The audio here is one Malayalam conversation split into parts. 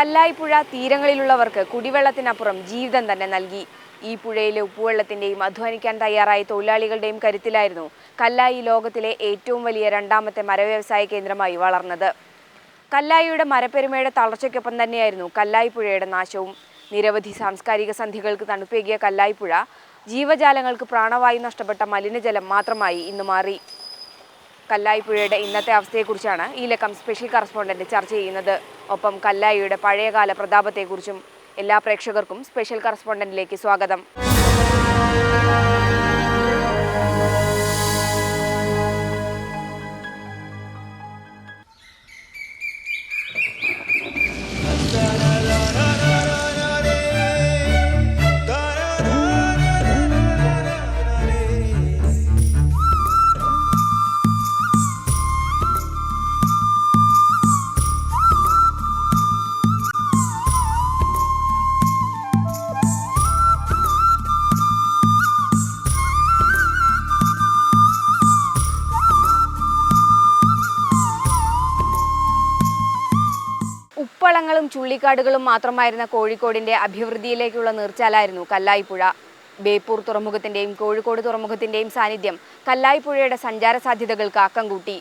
കല്ലായിപ്പുഴ തീരങ്ങളിലുള്ളവർക്ക് കുടിവെള്ളത്തിനപ്പുറം ജീവിതം തന്നെ നൽകി. ഈ പുഴയിലെ ഉപ്പുവെള്ളത്തിന്റെയും അധ്വാനിക്കാൻ തയ്യാറായ തൊഴിലാളികളുടെയും കരുത്തിലായിരുന്നു കല്ലായി ലോകത്തിലെ ഏറ്റവും വലിയ രണ്ടാമത്തെ മരവ്യവസായ കേന്ദ്രമായി വളർന്നത്. കല്ലായിയുടെ മരപ്പെരുമയുടെ തളർച്ചയ്ക്കൊപ്പം തന്നെയായിരുന്നു കല്ലായിപ്പുഴയുടെ നാശവും. നിരവധി സാംസ്കാരിക സന്ധികൾക്ക് തണുപ്പേകിയ കല്ലായിപ്പുഴ ജീവജാലങ്ങൾക്ക് പ്രാണവായു നഷ്ടപ്പെട്ട മലിനജലം മാത്രമായി ഇന്ന് മാറി. കല്ലായി പുഴയുടെ ഇന്നത്തെ അവസ്ഥയെക്കുറിച്ചാണ് ഈ ലക്കം സ്പെഷ്യൽ കറസ്പോണ്ടന്റ് ചർച്ച ചെയ്യുന്നത്. ഒപ്പം കല്ലായിയുടെ പഴയകാല പ്രതാപത്തെക്കുറിച്ചും എല്ലാ പ്രേക്ഷകർക്കും സ്പെഷ്യൽ കറസ്പോണ്ടന്റിലേക്ക് സ്വാഗതം. ചുള്ളിക്കാടുകളും മാത്രമായിരുന്ന കോഴിക്കോടിന്റെ അഭിവൃദ്ധിയിലേക്കുള്ള നീർച്ചാലായിരുന്നു കല്ലായിപ്പുഴ. ബേപ്പൂർ തുറമുഖത്തിന്റെയും കോഴിക്കോട് തുറമുഖത്തിന്റെയും സാന്നിധ്യം കല്ലായിപ്പുഴയുടെ സഞ്ചാര സാധ്യതകൾക്ക് ആക്കം കൂട്ടി.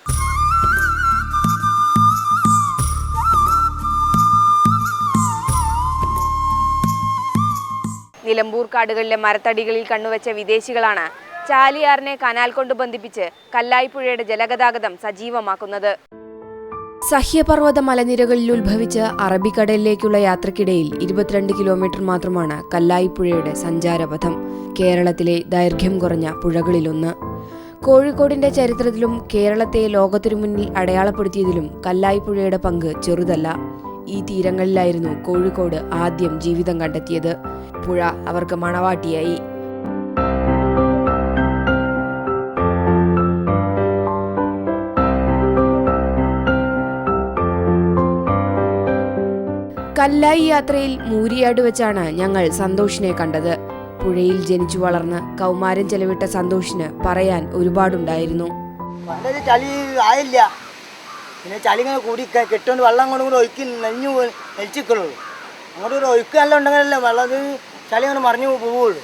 നിലമ്പൂർ കാടുകളിലെ മരത്തടികളിൽ കണ്ണുവച്ച വിദേശികളാണ് ചാലിയാറിനെ കനാൽ കൊണ്ട് ബന്ധിപ്പിച്ച് കല്ലായിപ്പുഴയുടെ ജലഗതാഗതം സജീവമാക്കുന്നത്. സഹ്യപർവത മലനിരകളിൽ ഉത്ഭവിച്ച് അറബിക്കടലിലേക്കുള്ള യാത്രക്കിടയിൽ ഇരുപത്തിരണ്ട് കിലോമീറ്റർ മാത്രമാണ് കല്ലായിപ്പുഴയുടെ സഞ്ചാരപഥം കേരളത്തിലെ ദൈർഘ്യം കുറഞ്ഞ പുഴകളിലൊന്ന്. കോഴിക്കോടിന്റെ ചരിത്രത്തിലും കേരളത്തെ ലോകത്തിനു മുന്നിൽ അടയാളപ്പെടുത്തിയതിലും കല്ലായിപ്പുഴയുടെ പങ്ക് ചെറുതല്ല. ഈ തീരങ്ങളിലായിരുന്നു കോഴിക്കോട് ആദ്യം ജീവിതം കണ്ടെത്തിയത്. പുഴ അവർക്ക് മണവാട്ടിയായി. കല്ലായി യാത്രയിൽ മൂരിയാട് വെച്ചാണ് ഞങ്ങൾ സന്തോഷിനെ കണ്ടത്. പുഴയിൽ ജനിച്ചു വളർന്ന് കൗമാരം ചെലവിട്ട സന്തോഷിന് പറയാൻ ഒരുപാടുണ്ടായിരുന്നു. പണ്ടൊരു ചളി ആയില്ല. പിന്നെ ചളി കൂടി കെട്ടുകൊണ്ട് വെള്ളം കൊണ്ട് കൂടെ ഒഴുക്കി നെഞ്ഞു നെൽച്ചിക്കുള്ളൂ അങ്ങോട്ട് ഒരു ഒഴുക്ക് നല്ല ഉണ്ടെങ്കിലല്ലേ വെള്ളം ചളി അങ്ങനെ മറിഞ്ഞു പോവുള്ളൂ.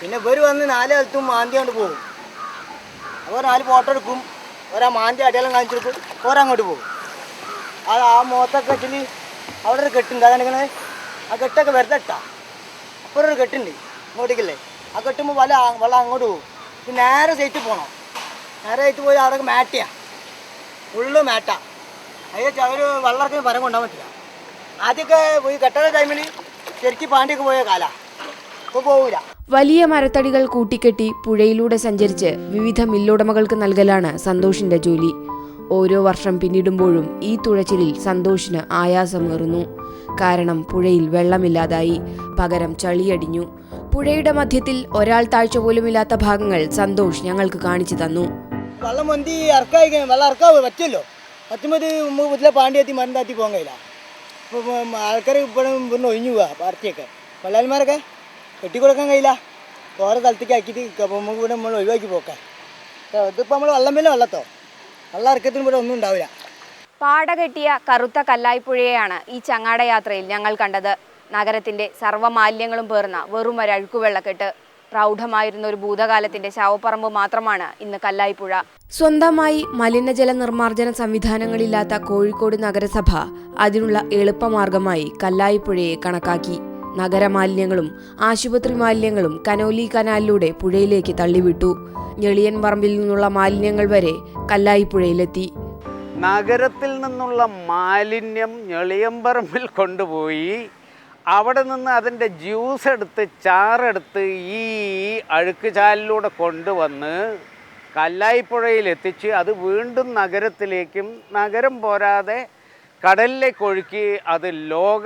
പിന്നെ ഇവർ വന്ന് നാല് കാലത്തും മാന്തി കൊണ്ട് പോകും. അപ്പോൾ നാല് ഫോട്ടോ എടുക്കും. ഒരാ മാന്തി അടയാളം കാണിച്ചു കൊടുക്കും. ഓരങ്ങോട്ട് പോകും. അത് ആ മുഖത്തൊക്കെ വെച്ചിട്ട് അവിടെ ഒരു കെട്ടുണ്ട്. അതാണ് ഇങ്ങനെ ആ കെട്ടൊക്കെ വെറുതെ ഇട്ടാ. അപ്പുറം ഒരു കെട്ടുണ്ട് ഇങ്ങോട്ടേക്കല്ലേ. ആ കെട്ടുമ്പോൾ വല വെള്ളം അങ്ങോട്ട് പോകും. പിന്നെ നേരെ സൈറ്റിൽ പോകണം നേരെ സൈറ്റിൽ പോയി അവിടെ മാറ്റിയാ ഫുള്ള് മാറ്റ അതിൽ അവർ വള്ളർക്ക് പരം കൊണ്ടാൻ പറ്റില്ല. ആദ്യമൊക്കെ പോയി കെട്ടണ ടൈമിൽ ശരിക്കും പാണ്ടിയൊക്കെ പോയ കാല. ഇപ്പോൾ പോകില്ല വലിയ മരത്തടികൾ കൂട്ടിക്കെട്ടി പുഴയിലൂടെ സഞ്ചരിച്ച് വിവിധ മില്ലുടമകൾക്ക് നൽകലാണ് സന്തോഷിന്റെ ജോലി. ഓരോ വർഷം പിന്നിടുമ്പോഴും ഈ തുഴച്ചിലിൽ സന്തോഷിന് ആയാസമേറുന്നു കാരണം പുഴയിൽ വെള്ളമില്ലാതായി പകരം ചളിയടിഞ്ഞു. പുഴയുടെ മധ്യത്തിൽ ഒരാൾ താഴ്ച പോലുമില്ലാത്ത ഭാഗങ്ങൾ സന്തോഷ് ഞങ്ങൾക്ക് കാണിച്ചു തന്നു. വെള്ളം മന്തി ഇറക്കായി വെള്ളം ഇറക്കാവ് പറ്റുമല്ലോ. പറ്റുമ്പോൾ വീട്ടിലെ പാണ്ടിയെത്തി മരുന്നാത്തി പോകാൻ കഴിയില്ല. ഇപ്പോൾ ആൾക്കാർ ഇപ്പോഴും ഇവിടുന്ന് ഒഴിഞ്ഞു പോവാ പാർട്ടിയൊക്കെ. വെള്ളാൽമാരൊക്കെ കെട്ടിക്കൊടുക്കാൻ കഴിയില്ല. ഓരോ സ്ഥലത്തേക്ക് ആക്കിയിട്ട് അപ്പോൾ നമുക്ക് ഇവിടെ നമ്മൾ ഒഴിവാക്കി പോക്കാം. ഇതിപ്പോൾ നമ്മൾ വെള്ളം പിന്നെ വെള്ളത്തോ? വെള്ളം ഇറക്കത്തിന് ഇവിടെ ഒന്നും ഉണ്ടാവില്ല. പാട പാടകെട്ടിയ കറുത്ത കല്ലായ്പുഴയാണ് ഈ ചങ്ങാട യാത്രയിൽ ഞങ്ങൾ കണ്ടത്. നഗരത്തിന്റെ സർവമാലിന്യങ്ങളും പേർന്ന വെറും ഒരു അഴുക്കുവെള്ളക്കെട്ട് പ്രൗഢമായിരുന്ന ഒരു ഭൂതകാലത്തിന്റെ ശവപ്പറമ്പ് മാത്രമാണ് ഇന്ന് കല്ലായിപ്പുഴ. സ്വന്തമായി മലിനജല നിർമ്മാർജന സംവിധാനങ്ങളില്ലാത്ത കോഴിക്കോട് നഗരസഭ അതിനുള്ള എളുപ്പമാർഗമായി കല്ലായിപ്പുഴയെ കണക്കാക്കി. നഗരമാലിന്യങ്ങളും ആശുപത്രി മാലിന്യങ്ങളും കനോലി കനാലിലൂടെ പുഴയിലേക്ക് തള്ളിവിട്ടു. ഞെളിയൻ പറമ്പിൽ നിന്നുള്ള മാലിന്യങ്ങൾ വരെ കല്ലായിപ്പുഴയിലെത്തി. നഗരത്തിൽ നിന്നുള്ള മാലിന്യം ഞെളിയമ്പറമ്പിൽ കൊണ്ടുപോയി. അവിടെ നിന്ന് അതിന്റെ ജ്യൂസ് എടുത്ത് ചാറെടുത്ത് ഈ അഴുക്ക് ചാലിലൂടെ കൊണ്ടുവന്ന് കല്ലായിപ്പുഴയിൽ എത്തിച്ച് അത് വീണ്ടും നഗരത്തിലേക്കും നഗരം പോരാതെ കടലിലേക്ക് ഒഴുക്കി അത് ലോക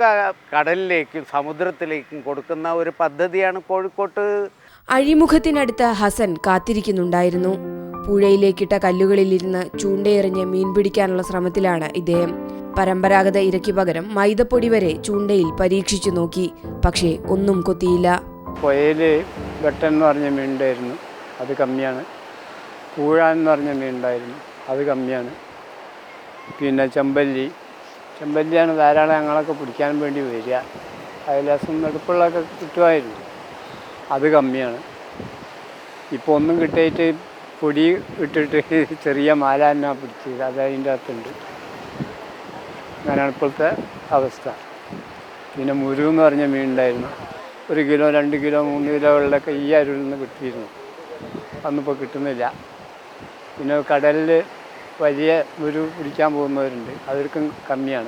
കടലിലേക്കും സമുദ്രത്തിലേക്കും കൊടുക്കുന്ന ഒരു പദ്ധതിയാണ് കോഴിക്കോട്ട്. അഴിമുഖത്തിനടുത്ത് ഹസൻ കാത്തിരിക്കുന്നുണ്ടായിരുന്നു. പുഴയിലേക്കിട്ട കല്ലുകളിലിരുന്ന് ചൂണ്ടയെറിഞ്ഞ് മീൻ പിടിക്കാനുള്ള ശ്രമത്തിലാണ് ഇദ്ദേഹം. പരമ്പരാഗത ഇരയ്ക്ക് പകരം മൈദപ്പൊടി വരെ ചൂണ്ടയിൽ പരീക്ഷിച്ചു നോക്കി. പക്ഷേ ഒന്നും കൊത്തിയില്ല. പുഴയിൽ വെട്ടൻ എന്ന് പറഞ്ഞ മീനുണ്ടായിരുന്നു. അത് കമ്മിയാണ്. പൂഴ എന്ന് പറഞ്ഞ മീനുണ്ടായിരുന്നു. അത് കമ്മിയാണ്. പിന്നെ ചെമ്പല്ലി ചെമ്പല്ലിയാണ് ധാരാളം ഞങ്ങളൊക്കെ പിടിക്കാൻ വേണ്ടി വരിക. കൈലാസം എടുപ്പുള്ളതൊക്കെ കിട്ടുമായിരുന്നു. അത് കമ്മിയാണ്. ഇപ്പോൾ ഒന്നും കിട്ടിയിട്ട് പൊടി ഇട്ടിട്ട് ചെറിയ മാല തന്നെ പിടിച്ചത് അത് അതിന്റെ അകത്തുണ്ട്. അങ്ങനെയാണ് ഇപ്പോഴത്തെ അവസ്ഥ. പിന്നെ മുരു എന്ന് പറഞ്ഞ മീൻ ഉണ്ടായിരുന്നു. ഒരു കിലോ രണ്ട് കിലോ മൂന്ന് കിലോ വെള്ളമൊക്കെ ഈ അരുവിൽ നിന്ന് കിട്ടിയിരുന്നു. അന്നിപ്പോൾ കിട്ടുന്നില്ല. പിന്നെ കടലിൽ വലിയ ഒരു പിടിക്കാൻ പോകുന്നവരുണ്ട്. അവർക്കും കമ്മിയാണ്.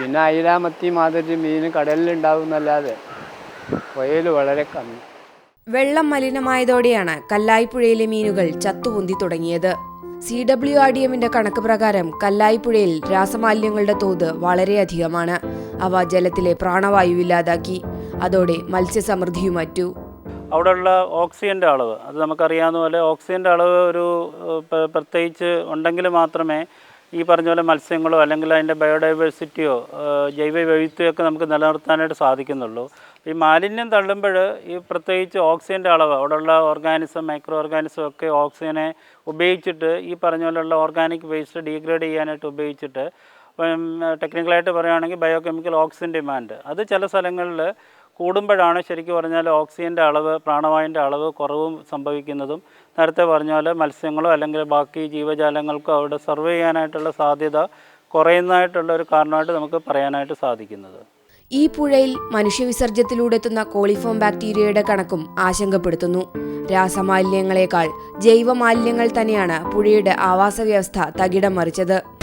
പിന്നെ അയില മത്തി മാതിരി മീൻ കടലിലുണ്ടാവുന്നല്ലാതെ പുഴയിൽ വളരെ കമ്മി. വെള്ളം മലിനമായതോടെയാണ് കല്ലായിപ്പുഴയിലെ മീനുകൾ ചത്തുപൊന്തി തുടങ്ങിയത്. സി ഡബ്ല്യു ആർ ഡി എമ്മിന്റെ കണക്ക് പ്രകാരം കല്ലായിപ്പുഴയിൽ രാസമാലിന്യങ്ങളുടെ തോത് വളരെയധികമാണ്. അവ ജലത്തിലെ പ്രാണവായു ഇല്ലാതാക്കി അതോടെ മത്സ്യസമൃദ്ധിയും അറ്റു അവിടെയുള്ള ഓക്സിജന്റെ അളവ്. അത് നമുക്കറിയാവുന്ന പോലെ ഓക്സിജന്റെ അളവ് ഒരു പ്രത്യേകിച്ച് ഉണ്ടെങ്കിൽ മാത്രമേ ഈ പറഞ്ഞ പോലെ മത്സ്യങ്ങളോ അല്ലെങ്കിൽ അതിന്റെ ബയോഡൈവേഴ്സിറ്റിയോ ജൈവ വൈവിധ്യമൊക്കെ നമുക്ക് നിലനിർത്താനായിട്ട് സാധിക്കുന്നുള്ളൂ. ഈ മാലിന്യം തള്ളുമ്പോൾ ഈ പ്രത്യേകിച്ച് ഓക്സിജന്റെ അളവ് അവിടെയുള്ള ഓർഗാനിസം മൈക്രോ ഓർഗാനിസം ഒക്കെ ഓക്സിജനെ ഉപയോഗിച്ചിട്ട് ഈ പറഞ്ഞ പോലെയുള്ള ഓർഗാനിക് വേസ്റ്റ് ഡീഗ്രേഡ് ചെയ്യാനായിട്ട് ഉപയോഗിച്ചിട്ട് ടെക്നിക്കലായിട്ട് പറയുകയാണെങ്കിൽ ബയോ കെമിക്കൽ ഓക്സിജൻ ഡിമാൻഡ്. അത് ചില സ്ഥലങ്ങളിൽ കൂടുമ്പോഴാണ് ശരിക്കും പറഞ്ഞാൽ ഓക്സിജന്റെ അളവ് പ്രാണവായുവിന്റെ അളവ് കുറവും സംഭവിക്കുന്നതും. നേരത്തെ പറഞ്ഞ പോലെ മത്സ്യങ്ങളോ അല്ലെങ്കിൽ ബാക്കി ജീവജാലങ്ങൾക്കോ അവിടെ സർവേ ചെയ്യാനായിട്ടുള്ള സാധ്യത കുറയുന്നതായിട്ടുള്ള ഒരു കാരണമായിട്ട് നമുക്ക് പറയാനായിട്ട് സാധിക്കുന്നത്. ഈ പുഴയിൽ മനുഷ്യവിസർജ്യത്തിലൂടെ എത്തുന്ന കോളിഫോം ബാക്ടീരിയയുടെ കണക്കും ആശങ്കപ്പെടുത്തുന്നു. രാസമാലിന്യങ്ങളെക്കാൾ ജൈവമാലിന്യങ്ങൾ തന്നെയാണ് പുഴയുടെ ആവാസ വ്യവസ്ഥ തകിടം മറിച്ചത്.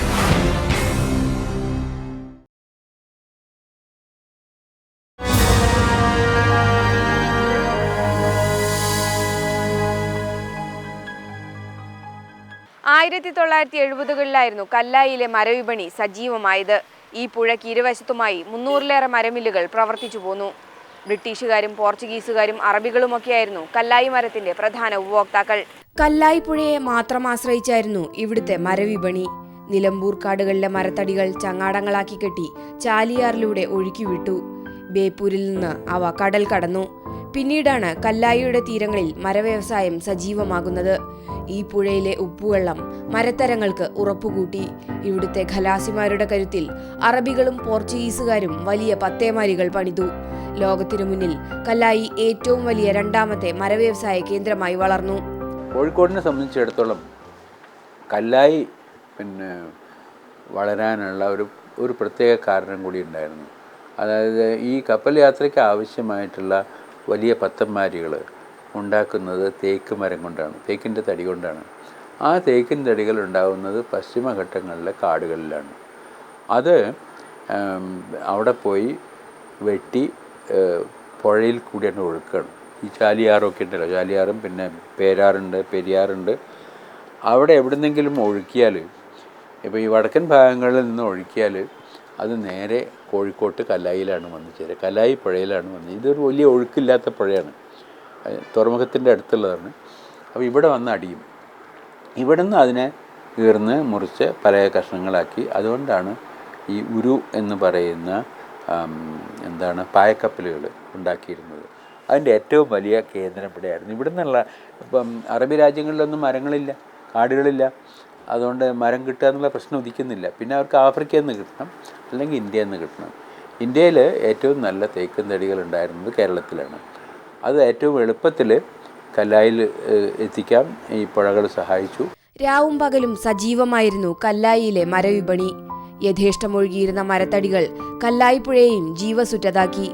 ആയിരത്തി തൊള്ളായിരത്തി എഴുപതുകളിലായിരുന്നു കല്ലായിലെ മരവിപണി സജീവമായത്. ഈ പുഴയ്ക്ക് ഇരുവശത്തുമായി മുന്നൂറിലേറെ മരമില്ലുകൾ പ്രവർത്തിച്ചു പോന്നു. ബ്രിട്ടീഷുകാരും പോർച്ചുഗീസുകാരും അറബികളുമൊക്കെയായിരുന്നു കല്ലായി മരത്തിന്റെ പ്രധാന ഉപഭോക്താക്കൾ. കല്ലായി പുഴയെ മാത്രം ആശ്രയിച്ചായിരുന്നു ഇവിടുത്തെ മരവിപണി. നിലമ്പൂർ കാടുകളിലെ മരത്തടികൾ ചങ്ങാടങ്ങളാക്കി കെട്ടി ചാലിയാറിലൂടെ ഒഴുക്കിവിട്ടു. ബേപ്പൂരിൽ നിന്ന് അവ കടൽ കടന്നു. പിന്നീടാണ് കല്ലായിയുടെ തീരങ്ങളിൽ മരവ്യവസായം സജീവമാകുന്നത്. ഈ പുഴയിലെ ഉപ്പുവെള്ളം മരത്തരങ്ങൾക്ക് ഉറപ്പുകൂട്ടി. ഇവിടുത്തെ ഖലാസിമാരുടെ കരുത്തിൽ അറബികളും പോർച്ചുഗീസുകാരും വലിയ പത്തേമാരികൾ പണിതു. ലോകത്തിനു മുന്നിൽ കല്ലായി ഏറ്റവും വലിയ രണ്ടാമത്തെ മരവ്യവസായ കേന്ദ്രമായി വളർന്നു. കോഴിക്കോടിനെ സംബന്ധിച്ചിടത്തോളം കല്ലായി പിന്നെ വളരാനുള്ള ഒരു ഒരു പ്രത്യേക കാരണം കൂടി ഉണ്ടായിരുന്നു. അതായത് ഈ കപ്പൽ യാത്രയ്ക്ക് ആവശ്യമായിട്ടുള്ള വലിയ പത്തന്മാരികൾ ഉണ്ടാക്കുന്നത് തേക്ക് മരം കൊണ്ടാണ് തേക്കിന്റെ തടി കൊണ്ടാണ്. ആ തേക്കിൻ തടികൾ ഉണ്ടാകുന്നത് പശ്ചിമഘട്ടങ്ങളിലെ കാടുകളിലാണ്. അത് അവിടെ പോയി വെട്ടി പുഴയിൽ കൂടിയാണ് ഒഴുക്കണം. ഈ ചാലിയാറൊക്കെ ഉണ്ടല്ലോ ചാലിയാറും പിന്നെ പേരാറുണ്ട് പെരിയാറുണ്ട്. അവിടെ എവിടുന്നെങ്കിലും ഒഴുക്കിയാൽ ഇപ്പോൾ ഈ വടക്കൻ ഭാഗങ്ങളിൽ നിന്ന് ഒഴുക്കിയാൽ അത് നേരെ കോഴിക്കോട്ട് കലായിലാണ് വന്നു ചേരുക. കലായി പുഴയിലാണ് വന്നത് ഇതൊരു വലിയ ഒഴുക്കില്ലാത്ത പുഴയാണ്. തുറമുഖത്തിന്റെ അടുത്തുള്ളതാണ്. അപ്പോൾ ഇവിടെ വന്ന് അടിയും. ഇവിടെ നിന്ന് അതിനെ ഈർന്ന് മുറിച്ച് പല കഷ്ണങ്ങളാക്കി. അതുകൊണ്ടാണ് ഈ ഉരു എന്ന് പറയുന്ന എന്താണ് പായക്കപ്പലുകൾ ഉണ്ടാക്കിയിരുന്നത്. അതിന്റെ ഏറ്റവും വലിയ കേന്ദ്രം ഇവിടെയായിരുന്നു. ഇവിടെ നിന്നുള്ള ഇപ്പം അറബി രാജ്യങ്ങളിലൊന്നും മരങ്ങളില്ല കാടുകളില്ല. അതുകൊണ്ട് മരം കിട്ടുക എന്നുള്ള പ്രശ്നം ഉദിക്കുന്നില്ല. പിന്നെ അവർക്ക് ആഫ്രിക്കയിൽ നിന്ന് കിട്ടണം അല്ലെങ്കിൽ ഇന്ത്യയിൽ നിന്ന് കിട്ടണം. ഇന്ത്യയിൽ ഏറ്റവും നല്ല തേക്കും തടികൾ ഉണ്ടായിരുന്നത് കേരളത്തിലാണ്. അത് ഏറ്റവും എളുപ്പത്തിൽ കല്ലായിൽ എത്തിക്കാം. ഈ പുഴകൾ സഹായിച്ചു. രാവും പകലും സജീവമായിരുന്നു കല്ലായിയിലെ മരവിപണി. യഥേഷ്ടമൊഴുകിയിരുന്ന മരത്തടികൾ കല്ലായിപ്പുഴയെയും ജീവസുറ്റതാക്കി.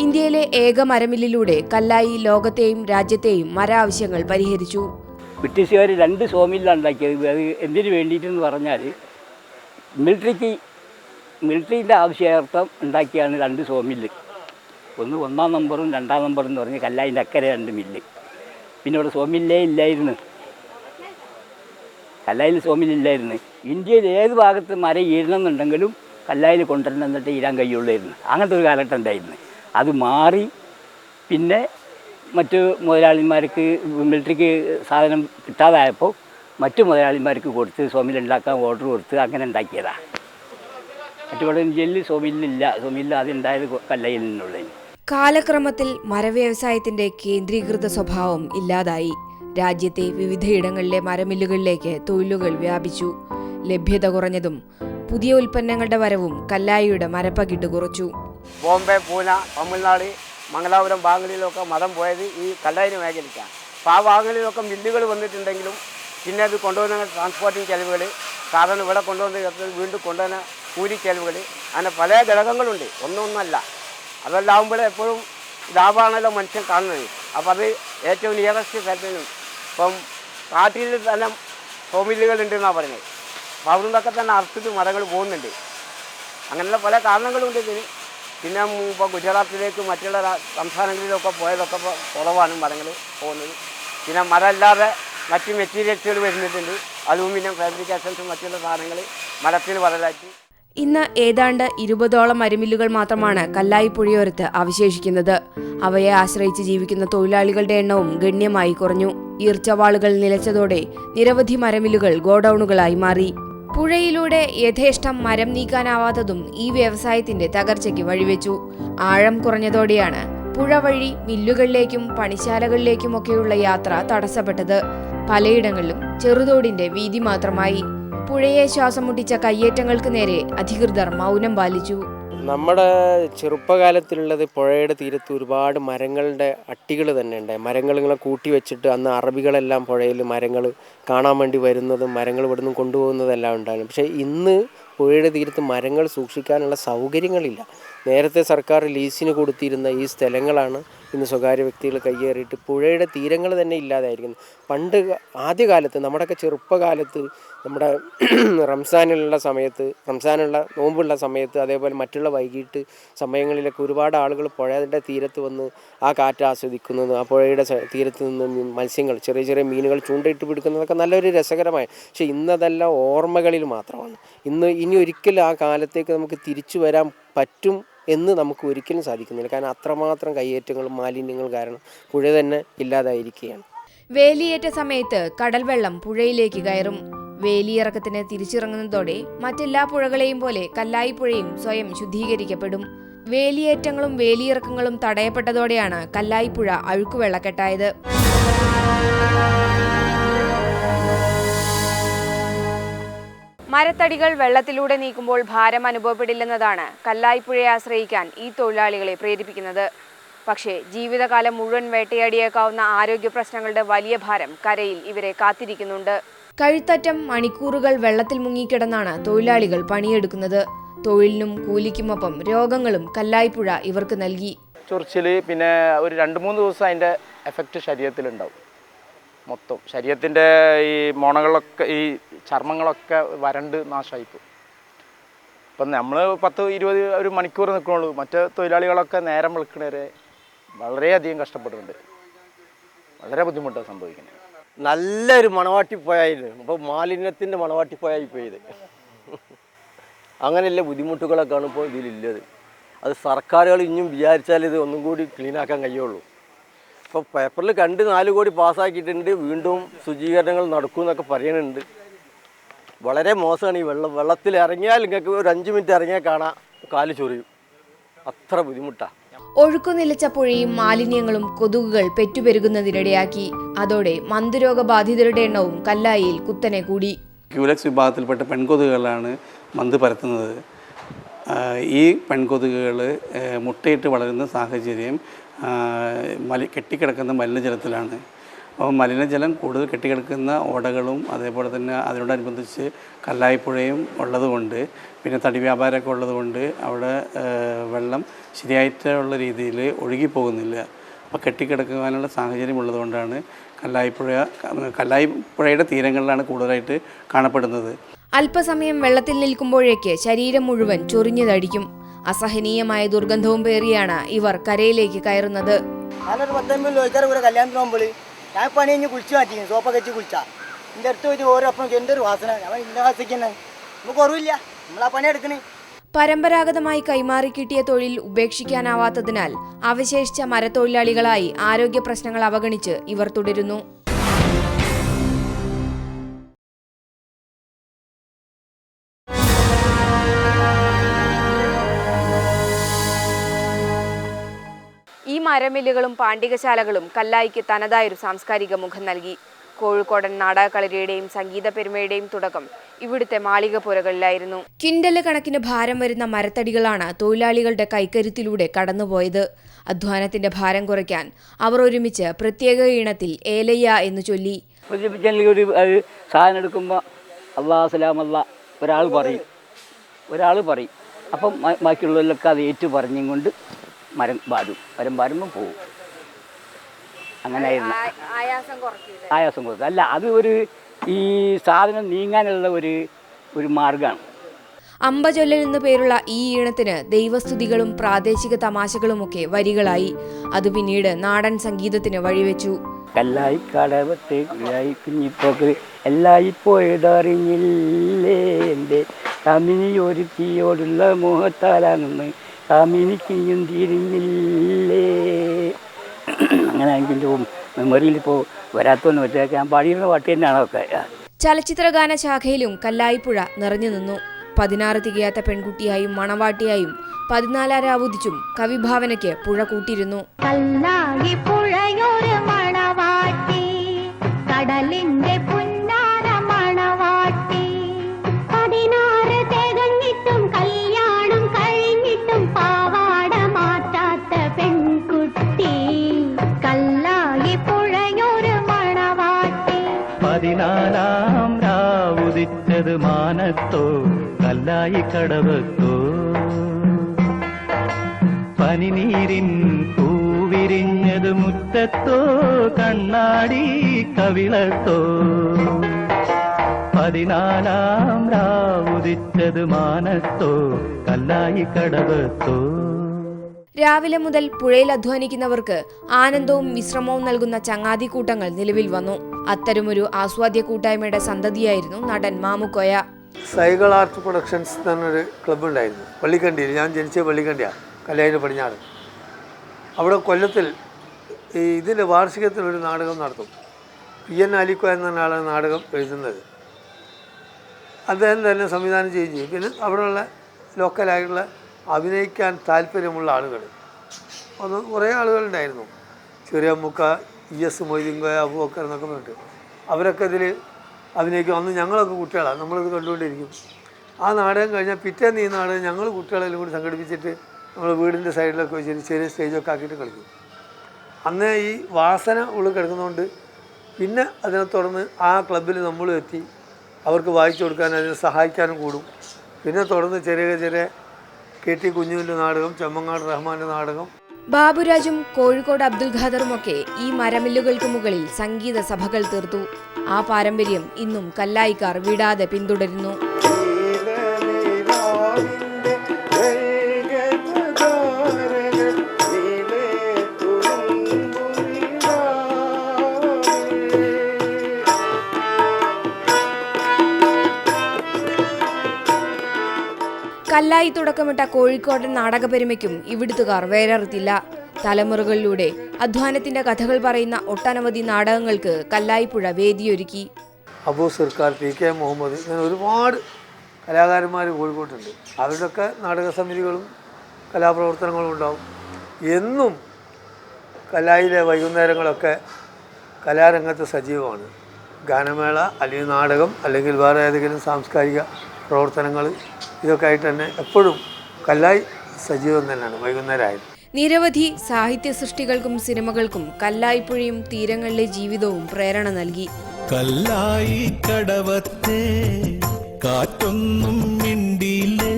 ഇന്ത്യയിലെ ഏക മരമില്ലിലൂടെ കല്ലായി ലോകത്തെയും രാജ്യത്തെയും മര ആവശ്യങ്ങൾ പരിഹരിച്ചു. ബ്രിട്ടീഷുകാർ രണ്ട് സോമില്ലാണ് ഉണ്ടാക്കിയത് അത് എന്തിനു വേണ്ടിയിട്ടെന്ന് പറഞ്ഞാൽ മിലിറ്ററിക്ക് മിലിറ്ററിന്റെ ആവശ്യാർത്ഥം ഉണ്ടാക്കിയാണ് രണ്ട് സോമില്ല് ഒന്ന് ഒന്നാം നമ്പറും രണ്ടാം നമ്പറും എന്ന് പറഞ്ഞ് കല്ലായിന്റെ അക്കരെ രണ്ട് മില്ല്. പിന്നെ ഇവിടെ സോമില്ലേ ഇല്ലായിരുന്നു. കല്ലായിൽ സോമിലില്ലായിരുന്നു ഇന്ത്യയിൽ ഏത് ഭാഗത്ത് മര ഈരണമെന്നുണ്ടെങ്കിലും കല്ലായിൽ കൊണ്ടുവരണം എന്നിട്ട് ഈരാൻ കഴിയുള്ളായിരുന്നു. അങ്ങനത്തെ ഒരു കാലഘട്ടം ഉണ്ടായിരുന്നു. അത് മാറി പിന്നെ മറ്റ് മുതലാളിമാർക്ക് മിലിറ്ററിക്ക് സാധനം കിട്ടാതായപ്പോൾ മറ്റു മുതലാളിമാർക്ക് കൊടുത്ത് സോമിൽ ഉണ്ടാക്കാൻ ഓർഡർ കൊടുത്ത് അങ്ങനെ ഉണ്ടാക്കിയതാണ് മറ്റുവിടെ ജെല്ല് സോമില്ലില്ല സോമില്ല ആദ്യം ഉണ്ടായത് കല്ലയിൽ നിന്നുള്ളത് കാലക്രമത്തിൽ മരവ്യവസായത്തിന്റെ കേന്ദ്രീകൃത സ്വഭാവം ഇല്ലാതായി. രാജ്യത്തെ വിവിധയിടങ്ങളിലെ മരമില്ലുകളിലേക്ക് തൊഴിലുകൾ വ്യാപിച്ചു. ലഭ്യത കുറഞ്ഞതും പുതിയ ഉൽപ്പന്നങ്ങളുടെ വരവും കല്ലായിയുടെ മരപ്പകിട്ട് കുറച്ചു. ബോംബെ പൂന തമിഴ്നാട് മംഗലാപുരം ഭാഗങ്ങളിലൊക്കെ മതം പോയത് ഈ കല്ലായിന് മേഖലയ്ക്കാണ്. അപ്പോൾ ആ ഭാഗങ്ങളിലൊക്കെ മില്ലുകൾ വന്നിട്ടുണ്ടെങ്കിലും പിന്നെ അത് കൊണ്ടുവന്ന ട്രാൻസ്പോർട്ടിങ് ചെലവുകൾ സാധനം ഇവിടെ കൊണ്ടുവന്ന് വീണ്ടും കൊണ്ടുവന്ന കൂലി ചെലവുകൾ അങ്ങനെ പല ഘടകങ്ങളുണ്ട്. ഒന്നൊന്നല്ല. അതെല്ലാം ആകുമ്പോൾ എപ്പോഴും ലാഭമാണല്ലോ മനുഷ്യൻ കാണുന്നത്. അപ്പോൾ അത് ഏറ്റവും നിയറസ്റ്റ് സ്ഥലത്തിനും ഇപ്പം കാട്ടിൽ തന്നെ സോമില്ലുകൾ ഉണ്ടെന്നാണ് പറയുന്നത്. അപ്പോൾ അവിടെ നിന്നൊക്കെ തന്നെ അർത്ഥത്തിൽ മരങ്ങൾ പോകുന്നുണ്ട്. അങ്ങനെയുള്ള പല കാരണങ്ങളുണ്ട് ഇതിന്. പിന്നെ ഇപ്പോൾ ഗുജറാത്തിലേക്ക് മറ്റുള്ള സംസ്ഥാനങ്ങളിലൊക്കെ പോയതൊക്കെ കുറവാണ് മരങ്ങൾ പോകുന്നത്. പിന്നെ മരമല്ലാതെ മറ്റ് മെറ്റീരിയൽസുകൾ വരുന്നിട്ടുണ്ട്. അലൂമിനിയം ഫാബ്രിക്കേഷൻസും മറ്റുള്ള സാധനങ്ങൾ മരത്തിന് വളരാറ്റി ഇന്ന് ഏതാണ്ട് ഇരുപതോളം മരുമില്ലുകൾ മാത്രമാണ് കല്ലായി പുഴയോരത്ത് അവശേഷിക്കുന്നത്. അവയെ ആശ്രയിച്ച് ജീവിക്കുന്ന തൊഴിലാളികളുടെ എണ്ണവും ഗണ്യമായി കുറഞ്ഞു. ഈർച്ചവാളുകൾ നിലച്ചതോടെ നിരവധി മരമില്ലുകൾ ഗോഡൌണുകളായി മാറി. പുഴയിലൂടെ യഥേഷ്ടം മരം നീക്കാനാവാത്തതും ഈ വ്യവസായത്തിന്റെ തകർച്ചയ്ക്ക് വഴിവെച്ചു. ആഴം കുറഞ്ഞതോടെയാണ് പുഴ വഴി മില്ലുകളിലേക്കും പണിശാലകളിലേക്കുമൊക്കെയുള്ള യാത്ര തടസ്സപ്പെട്ടത്. പലയിടങ്ങളിലും ചെറുതോടിന്റെ വീതി മാത്രമായി. പുഴയെ ശ്വാസം മുട്ടിച്ച കയ്യേറ്റങ്ങൾക്ക് നേരെ അധികൃതർ മൗനം പാലിച്ചു. നമ്മുടെ ചെറുപ്പകാലത്തിലുള്ളത് പുഴയുടെ തീരത്ത് ഒരുപാട് മരങ്ങളുടെ അട്ടികൾ തന്നെ ഉണ്ടായി മരങ്ങൾ ഇങ്ങനെ കൂട്ടി വെച്ചിട്ട് അന്ന് അറബികളെല്ലാം പുഴയിൽ മരങ്ങൾ കാണാൻ വേണ്ടി വരുന്നതും മരങ്ങൾ ഇവിടെ നിന്ന് കൊണ്ടുപോകുന്നതെല്ലാം ഉണ്ടായിരുന്നു. പക്ഷേ ഇന്ന് പുഴയുടെ തീരത്ത് മരങ്ങൾ സൂക്ഷിക്കാനുള്ള സൗകര്യങ്ങളില്ല. നേരത്തെ സർക്കാർ ലീസിന് കൊടുത്തിരുന്ന ഈ സ്ഥലങ്ങളാണ് ഇന്ന് സ്വകാര്യ വ്യക്തികൾ കയ്യേറിയിട്ട് പുഴയുടെ തീരങ്ങൾ തന്നെ ഇല്ലാതായിരിക്കുന്നു. പണ്ട് ആദ്യകാലത്ത് നമ്മുടെയൊക്കെ ചെറുപ്പകാലത്ത് നമ്മുടെ റംസാനിലുള്ള സമയത്ത് റംസാനുള്ള നോമ്പുള്ള സമയത്ത് അതേപോലെ മറ്റുള്ള വൈകിട്ട് സമയങ്ങളിലൊക്കെ ഒരുപാട് ആളുകൾ പുഴയുടെ തീരത്ത് വന്ന് ആ കാറ്റ് ആസ്വദിക്കുന്നതും ആ പുഴയുടെ തീരത്ത് നിന്ന് മത്സ്യങ്ങൾ ചെറിയ ചെറിയ മീനുകൾ ചൂണ്ടയിട്ട് പിടിക്കുന്നതൊക്കെ നല്ലൊരു രസകരമായ പക്ഷേ ഇന്നതെല്ലാം ഓർമ്മകളിൽ മാത്രമാണ്. ഇന്ന് ഇനി ഒരിക്കലും ആ കാലത്തേക്ക് നമുക്ക് തിരിച്ചു വരാൻ പറ്റും എന്ന് നമുക്ക് ഒരിക്കലും സാധിക്കുന്നില്ല. കാരണം അത്രമാത്രം കയ്യേറ്റങ്ങളും മാലിന്യങ്ങളും കാരണം പുഴ തന്നെ ഇല്ലാതായിരിക്കുകയാണ്. വേലിയേറ്റ സമയത്ത് കടൽവെള്ളം പുഴയിലേക്ക് കയറും. വേലിയിറക്കത്തിന് തിരിച്ചിറങ്ങുന്നതോടെ മറ്റെല്ലാ പുഴകളെയും പോലെ കല്ലായി പുഴയും സ്വയം ശുദ്ധീകരിക്കപ്പെടും. വേലിയേറ്റങ്ങളും വേലിയിറക്കങ്ങളും തടയപ്പെട്ടതോടെയാണ് കല്ലായി പുഴ അഴുക്കുവെള്ളക്കെട്ടായത്. മരത്തടികൾ വെള്ളത്തിലൂടെ നീക്കുമ്പോൾ ഭാരം അനുഭവപ്പെടില്ലെന്നതാണ് കല്ലായ്പുഴയെ ആശ്രയിക്കാൻ ഈ തൊഴിലാളികളെ പ്രേരിപ്പിക്കുന്നത്. പക്ഷേ ജീവിതകാലം മുഴുവൻ വേട്ടയാടിയേക്കാവുന്ന ആരോഗ്യ പ്രശ്നങ്ങളുടെ വലിയ ഭാരം കരയിൽ ഇവരെ കാത്തിരിക്കുന്നുണ്ട്. കഴുത്തറ്റം മണിക്കൂറുകൾ വെള്ളത്തിൽ മുങ്ങിക്കിടന്നാണ് തൊഴിലാളികൾ പണിയെടുക്കുന്നത്. തൊഴിലിനും കൂലിക്കുമൊപ്പം രോഗങ്ങളും കല്ലായ്പുഴ ഇവർക്ക് നൽകി. ചൊറിച്ചിൽ പിന്നെ ഒരു രണ്ട് മൂന്ന് ദിവസം അതിന്റെ എഫക്റ്റ് ശരീരത്തിലുണ്ടാവും. മൊത്തം. ശരീരത്തിന്റെ ഈ മോണകളൊക്കെ ഈ ചർമ്മങ്ങളൊക്കെ വരണ്ട് നാശമായിപ്പോൾ ഇപ്പം നമ്മൾ പത്ത് ഇരുപത് ഒരു മണിക്കൂർ നിൽക്കണുള്ളൂ. മറ്റ് തൊഴിലാളികളൊക്കെ നേരം വിളിക്കണവരെ വളരെയധികം കഷ്ടപ്പെടുന്നുണ്ട് വളരെ ബുദ്ധിമുട്ടാണ് സംഭവിക്കുന്നത്. നല്ലൊരു മണവാട്ടി പോയായിരുന്നു അപ്പോൾ മാലിന്യത്തിന്റെ മണവാട്ടി പോയായി പോയത്. അങ്ങനെയുള്ള ബുദ്ധിമുട്ടുകളൊക്കെയാണ് ഇപ്പോൾ ഇതിലുള്ളത്. അത് സർക്കാരുകൾ ഇനിയും വിചാരിച്ചാൽ ഇത് ഒന്നും കൂടി ക്ലീനാക്കാൻ കഴിയുള്ളൂ. ഇപ്പോൾ പേപ്പറിൽ കണ്ട് നാല് കോടി പാസ്സാക്കിയിട്ടുണ്ട്. വീണ്ടും ശുചീകരണങ്ങൾ നടക്കും എന്നൊക്കെ പറയുന്നുണ്ട് വളരെ മോശമാണ് ഈ വെള്ളം. വെള്ളത്തിൽ ഇറങ്ങിയാൽ നിങ്ങൾക്ക് ഒരു അഞ്ച് മിനിറ്റ് ഇറങ്ങിയാൽ കാണാം. കാൽ ചൊറിയും. അത്ര ബുദ്ധിമുട്ടാണ് ഒഴുക്കു നിലച്ച പുഴയും മാലിന്യങ്ങളും കൊതുകുകൾ പെറ്റുപെരുകുന്നതിനിടയാക്കി. അതോടെ മന്ദരോഗബാധിതരുടെ എണ്ണവും കല്ലായിയിൽ കുത്തനെ കൂടി. ക്യൂലക്സ് വിഭാഗത്തിൽപ്പെട്ട പെൺകൊതുകുകളാണ് മന്ത് പരത്തുന്നത്. ഈ പെൺകൊതുകുകൾ മുട്ടയിട്ട് വളരുന്ന സാഹചര്യം മലി കെട്ടിക്കിടക്കുന്ന മലിനജലത്തിലാണ്. അപ്പോൾ മലിനജലം കൂടുതൽ കെട്ടിക്കിടക്കുന്ന ഓടകളും അതേപോലെ തന്നെ അതിനോടനുബന്ധിച്ച് കല്ലായിപ്പുഴയും ഉള്ളതുകൊണ്ട് പിന്നെ തടി വ്യാപാരമൊക്കെ ഉള്ളതുകൊണ്ട് അവിടെ വെള്ളം ശരിയായിട്ടുള്ള രീതിയിൽ ഒഴുകിപ്പോകുന്നില്ല. അപ്പോൾ കെട്ടിക്കിടക്കുവാനുള്ള സാഹചര്യം ഉള്ളതുകൊണ്ടാണ് കല്ലായിപ്പുഴ കല്ലായിപ്പുഴയുടെ തീരങ്ങളിലാണ് കൂടുതലായിട്ട് കാണപ്പെടുന്നത്. അല്പസമയം വെള്ളത്തിൽ നിൽക്കുമ്പോഴേക്ക് ശരീരം മുഴുവൻ ചൊറിഞ്ഞതടിക്കും. അസഹനീയമായ ദുർഗന്ധവും പേറിയാണ് ഇവർ കരയിലേക്ക് കയറുന്നത്. ഞാനൊരു പത്തൊമ്പത് ലോഹിക്കാരെ കൂടെ കല്യാണത്തിന് പോകുമ്പോൾ ഞാൻ പണി കഴിഞ്ഞ് കുളിച്ച് മാറ്റി സോപ്പൊക്കെ വെച്ച് കുളിച്ചാ. എന്റെ അടുത്ത് വാസന? ഞാൻ ഇന്ന വാസിക്കുന്നത് നമുക്ക് കുറവില്ല നമ്മൾ പണി എടുക്കണേ. പരമ്പരാഗതമായി കൈമാറി കിട്ടിയ തൊഴിൽ ഉപേക്ഷിക്കാനാവാത്തതിനാൽ അവശേഷിച്ച മരത്തൊഴിലാളികളായി ആരോഗ്യ പ്രശ്നങ്ങൾ അവഗണിച്ച് ഇവർ തുടരുന്നു. മരമില്ലുകളും പാണ്ഡികശാലകളും കല്ലായിക്ക് തനതായൊരു സാംസ്കാരിക മുഖം നൽകി. കോഴിക്കോടൻ നാടകക്കളരിയുടെയും സംഗീത പെരുമയുടെയും തുടക്കം ഇവിടുത്തെ മാളികപ്പുരകളിലായിരുന്നു. കിൻഡൽ കണക്കിന് ഭാരം വരുന്ന മരത്തടികളാണ് തൊഴിലാളികളുടെ കൈക്കരുത്തിലൂടെ കടന്നുപോയത്. അധ്വാനത്തിന്റെ ഭാരം കുറയ്ക്കാൻ അവർ ഒരുമിച്ച് പ്രത്യേക ഈണത്തിൽ ഏലയ്യ എന്ന് ചൊല്ലി. ഒരു ജനലിൽ ഒരു ഒരു സാധനം എടുക്കുമ്പോൾ അള്ളാ ഒരാൾ പറയും. ഒരാൾ പറയും. അപ്പം ബാക്കിയുള്ളവരിലൊക്കെ അത് ഏറ്റു പറഞ്ഞും കൊണ്ട് മരം വാരും മരം വരുമ്പോൾ പോവും. അങ്ങനെയായിരുന്നു. ആയാസം കുറയ്ക്കുക ആയാസം കൊടുക്കുക അല്ല അത് ഒരു ഈ സാധനം നീങ്ങാനുള്ള ഒരു ഒരു മാർഗമാണ് അമ്പചൊല്ലൽ എന്നു പേരുള്ള ഈ ഈണത്തിന് ദൈവസ്തുതികളും പ്രാദേശിക തമാശകളുമൊക്കെ വരികളായി. അത് പിന്നീട് നാടൻ സംഗീതത്തിന് വഴിവെച്ചു. കല്ലായി കടവത്തെ കിളിയായി കുഞ്ഞിപ്പോക്ക് എല്ലായി പോയതറിഞ്ഞില്ലേ എന്റെ കമിനി ഒരുത്തിയോടുള്ള മോഹത്താലാണെന്ന് കമിനിക്കിയും തിരിഞ്ഞില്ലേ അങ്ങനെ എങ്കിലും മെമ്മറിയിൽ ഇപ്പോൾ വരാത്തോന്ന് വെച്ചാൽ ഞാൻ പാടിയിരുന്ന പാട്ട് തന്നെയാണ് ഒക്കെ. ചലച്ചിത്രഗാന ശാഖയിലും കല്ലായിപ്പുഴ നിറഞ്ഞു നിന്നു. പതിനാറ് തികയാത്ത പെൺകുട്ടിയായും മണവാട്ടിയായും പതിനാലാരാവുദിച്ചും കവിഭാവനയ്ക്ക് പുഴ കൂട്ടിയിരുന്നു. കല്ലായി പുഴയൊരു മാനത്തോ കല്ലായി കടവത്തോ പനിനീരിൻ പൂവിരിഞ്ഞത് മുറ്റത്തോ കണ്ണാടി കവിളത്തോ. പതിനാലാം രാവുദിച്ചത് മാനത്തോ കല്ലായി കടവത്തോ. രാവിലെ മുതൽ പുഴയിൽ അധ്വാനിക്കുന്നവർക്ക് ആനന്ദവും വിശ്രമവും നൽകുന്ന ചങ്ങാതി കൂട്ടങ്ങൾ നിലവിൽ വന്നു. അത്തരമൊരു ആസ്വാദ്യ കൂട്ടായ്മയുടെ സന്തതിയായിരുന്നു നടൻ മാമുക്കോയ. സൈകൾ ആർട്ട് പ്രൊഡക്ഷൻസ് എന്നൊരു ക്ലബ്ബ് ഉണ്ടായിരുന്നു പള്ളിക്കണ്ടിയിൽ. ഞാൻ ജനിച്ച പള്ളിക്കണ്ടിയാണ് കല്യാണി പടിഞ്ഞാറ്. അവിടെ കൊല്ലത്തിൽ ഈ ഇതിന്റെ വാർഷികത്തിൽ ഒരു നാടകം നടത്തും. പി എൻ അലിക്കോ എന്ന ആളാണ് നാടകം എഴുതുന്നത്. അദ്ദേഹം തന്നെ സംവിധാനം ചെയ്യുകയും ചെയ്യും. പിന്നെ അവിടെയുള്ള ലോക്കലായിട്ടുള്ള അഭിനയിക്കാൻ താല്പര്യമുള്ള ആളുകൾ. ഒന്ന് കുറേ ആളുകളുണ്ടായിരുന്നു. ചെറിയ മുക്ക ഇ എസ് മൊയ്തീൻകോയ അബൂബക്കർ എന്നൊക്കെ പറഞ്ഞിട്ട്. അവരൊക്കെ ഇതിൽ അഭിനയിക്കും. അന്ന് ഞങ്ങളൊക്കെ കുട്ടികളാണ് നമ്മളത് കണ്ടുകൊണ്ടിരിക്കും. ആ നാടകം കഴിഞ്ഞാൽ പിറ്റേന്ന് ഈ നാടകം ഞങ്ങൾ കുട്ടികളെല്ലാം കൂടി സംഘടിപ്പിച്ചിട്ട് നമ്മൾ വീടിന്റെ സൈഡിലൊക്കെ വെച്ചിട്ട് ചെറിയ സ്റ്റേജൊക്കെ ആക്കിയിട്ട് കളിക്കും. അന്ന് ഈ വാസന ഉള്ളിൽ കിടക്കുന്നതുകൊണ്ട് പിന്നെ അതിനെ തുടർന്ന് ആ ക്ലബ്ബിൽ നമ്മൾ എത്തി. അവർക്ക് വായിച്ചു കൊടുക്കാനും അതിനെ സഹായിക്കാനും കൂടും. പിന്നെ തുടർന്ന് ചെറിയ ചെറിയ കെ ടി കുഞ്ഞുവിന്റെ നാടകം ചെമ്മങ്ങാട് റഹ്മാന്റെ നാടകം ബാബുരാജും കോഴിക്കോട് അബ്ദുൽ ഖാദറുമൊക്കെ ഈ മരമില്ലുകൾക്ക് മുകളിൽ സംഗീത സഭകൾ തീർത്തു. ആ പാരമ്പര്യം ഇന്നും കല്ലായിക്കാർ വിടാതെ പിന്തുടരുന്നു. കല്ലായി തുടക്കമിട്ട കോഴിക്കോടൻ നാടകപെരുമയ്ക്കും ഇവിടുത്തുകാർ വേരറുത്തില്ല. തലമുറകളിലൂടെ അധ്വാനത്തിന്റെ കഥകൾ പറയുന്ന ഒട്ടനവധി നാടകങ്ങൾക്ക് കല്ലായിപ്പുഴ വേദിയൊരുക്കി. അബൂ സർക്കാർ പി കെ മുഹമ്മദ് ഇങ്ങനെ ഒരുപാട് കലാകാരന്മാർ കോഴിക്കോട്ടുണ്ട്. അവരുടെയൊക്കെ നാടക സമിതികളും കലാപ്രവർത്തനങ്ങളും ഉണ്ടാവും. എന്നും കലായിലെ വൈകുന്നേരങ്ങളൊക്കെ കലാരംഗത്ത് സജീവമാണ്. ഗാനമേള അല്ലെങ്കിൽ നാടകം അല്ലെങ്കിൽ വേറെ ഏതെങ്കിലും സാംസ്കാരിക പ്രവർത്തനങ്ങൾ ഇതൊക്കെ ആയിട്ട് തന്നെ എപ്പോഴും കല്ലായി സജീവം തന്നെയാണ് വൈകുന്നേരമായത് നിരവധി സാഹിത്യ സൃഷ്ടികൾക്കും സിനിമകൾക്കും കല്ലായിപ്പുഴയും തീരങ്ങളിലെ ജീവിതവും പ്രേരണ നൽകി. കല്ലായി കടവത്തെ കാറ്റൊന്നും മിണ്ടിയില്ലേ?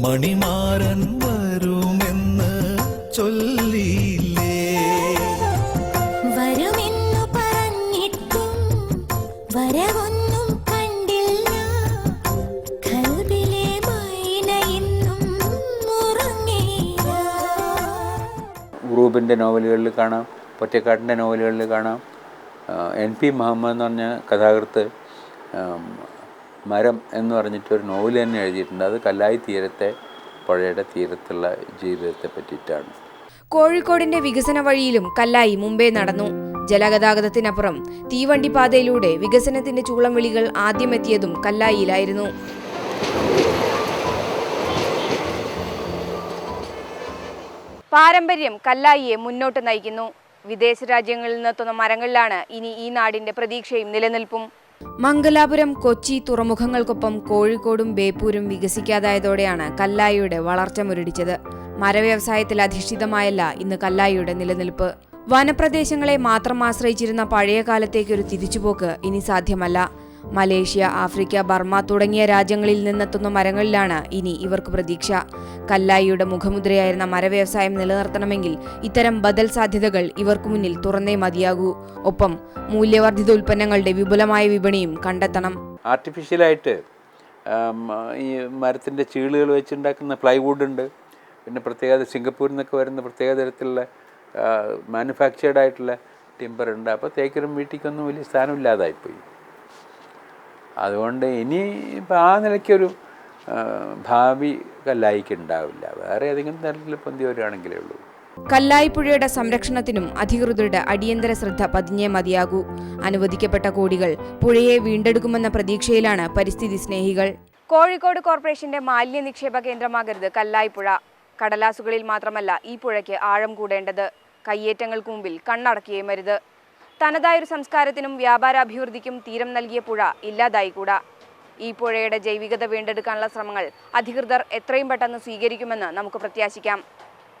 മണിമാരൻ ഉറൂബിന്റെ നോവലുകളിൽ കാണാം പൊറ്റക്കാട്ടിന്റെ നോവലുകളിൽ കാണാം. എൻ പി മുഹമ്മദ് എന്ന് പറഞ്ഞ കഥാകൃത്ത് മരം എന്ന് പറഞ്ഞിട്ടൊരു നോവൽ തന്നെ എഴുതിയിട്ടുണ്ട്. അത് കല്ലായി തീരത്തെ പുഴയുടെ തീരത്തുള്ള ജീവിതത്തെ പറ്റിയിട്ടാണ്. കോഴിക്കോടിന്റെ വികസന വഴിയിലും കല്ലായി മുമ്പേ നടന്നു. ജലഗതാഗതത്തിനപ്പുറം തീവണ്ടിപ്പാതയിലൂടെ വികസനത്തിന്റെ ചൂളം വിളികൾ ആദ്യമെത്തിയതും കല്ലായിയിലായിരുന്നു പാരമ്പര്യം കല്ലായിയെ മുന്നോട്ട് നയിക്കുന്നു. വിദേശ രാജ്യങ്ങളിൽ നിന്നെത്തുന്ന മരങ്ങളിലാണ് ഇനി ഈ നാടിന്റെ പ്രതീക്ഷയും നിലനിൽപ്പും. മംഗലാപുരം കൊച്ചി തുറമുഖങ്ങൾക്കൊപ്പം കോഴിക്കോടും ബേപ്പൂരും വികസിക്കാതായതോടെയാണ് കല്ലായിയുടെ വളർച്ച മുരടിച്ചത്. മരവ്യവസായത്തിൽ അധിഷ്ഠിതമായല്ല ഇന്ന് കല്ലായിയുടെ നിലനിൽപ്പ്. വനപ്രദേശങ്ങളെ മാത്രം ആശ്രയിച്ചിരുന്ന പഴയ കാലത്തേക്കൊരു തിരിച്ചുപോക്ക് ഇനി സാധ്യമല്ല. മലേഷ്യ ആഫ്രിക്ക ബർമ്മ തുടങ്ങിയ രാജ്യങ്ങളിൽ നിന്നെത്തുന്ന മരങ്ങളിലാണ് ഇനി ഇവർക്ക് പ്രതീക്ഷ. കല്ലായിയുടെ മുഖമുദ്രയായിരുന്ന മരവ്യവസായം നിലനിർത്തണമെങ്കിൽ ഇത്തരം ബദൽ സാധ്യതകൾ ഇവർക്ക് മുന്നിൽ തുറന്നേ മതിയാകൂ. ഒപ്പം മൂല്യവർദ്ധിത ഉൽപ്പന്നങ്ങളുടെ വിപുലമായ വിപണിയും കണ്ടെത്തണം. ആർട്ടിഫിഷ്യലായിട്ട് ഈ മരത്തിന്റെ ചീളുകൾ വെച്ചുണ്ടാക്കുന്ന പ്ലൈവുഡ് ഉണ്ട്. പിന്നെ പ്രത്യേകത സിംഗപ്പൂരിൽ നിന്നൊക്കെ വരുന്ന പ്രത്യേക തരത്തിലുള്ള മാനുഫാക്ചേർഡ് ആയിട്ടുള്ള ടിമ്പർ ഉണ്ട്. അപ്പോൾ തേക്കരും വീട്ടിക്കൊന്നും വലിയ സ്ഥാനമില്ലാതായിപ്പോയി. അതുകൊണ്ട് ഇനി ഇപ്പം ആ നിലയ്ക്കൊരു ഭാവി കല്ലായിക്ക് ഉണ്ടാവില്ല. വേറെ ഏതെങ്കിലും തരത്തിൽ പൊന്തി വരികയാണെങ്കിലേ ഉള്ളൂ. കല്ലായിപ്പുഴയുടെ സംരക്ഷണത്തിനും അധികൃതരുടെ അടിയന്തര ശ്രദ്ധ പതിഞ്ഞേ മതിയാകൂ. അനുവദിക്കപ്പെട്ട കോടികൾ പുഴയെ വീണ്ടെടുക്കുമെന്ന പ്രതീക്ഷയിലാണ് പരിസ്ഥിതി സ്നേഹികൾ. കോഴിക്കോട് കോർപ്പറേഷന്റെ മാലിന്യ നിക്ഷേപ കേന്ദ്രമാകരുത് കല്ലായിപ്പുഴ. കടലാസുകളിൽ മാത്രമല്ല ഈ പുഴയ്ക്ക് ആഴം കൂടേണ്ടത്. കയ്യേറ്റങ്ങൾക്ക് മുമ്പിൽ കണ്ണടക്കിയേ മരുത്. തനതായൊരു സംസ്കാരത്തിനും വ്യാപാരാഭിവൃദ്ധിക്കും തീരം നൽകിയ പുഴ ഇല്ലാതായിക്കൂടാ. ഈ പുഴയുടെ ജൈവികത വീണ്ടെടുക്കാനുള്ള ശ്രമങ്ങൾ അധികൃതർ എത്രയും പെട്ടെന്ന് സ്വീകരിക്കുമെന്ന് നമുക്ക് പ്രത്യാശിക്കാം.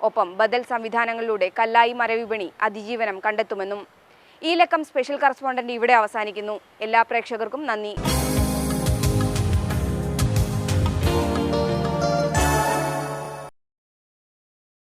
ഒപ്പം ബദൽ സംവിധാനങ്ങളിലൂടെ കല്ലായി മരവിപണി അതിജീവനം കണ്ടെത്തുമെന്നും ഈ ലക്കം സ്പെഷ്യൽ കറസ്പോണ്ടന്റ് ഇവിടെ അവസാനിക്കുന്നു. എല്ലാ പ്രേക്ഷകർക്കും നന്ദി.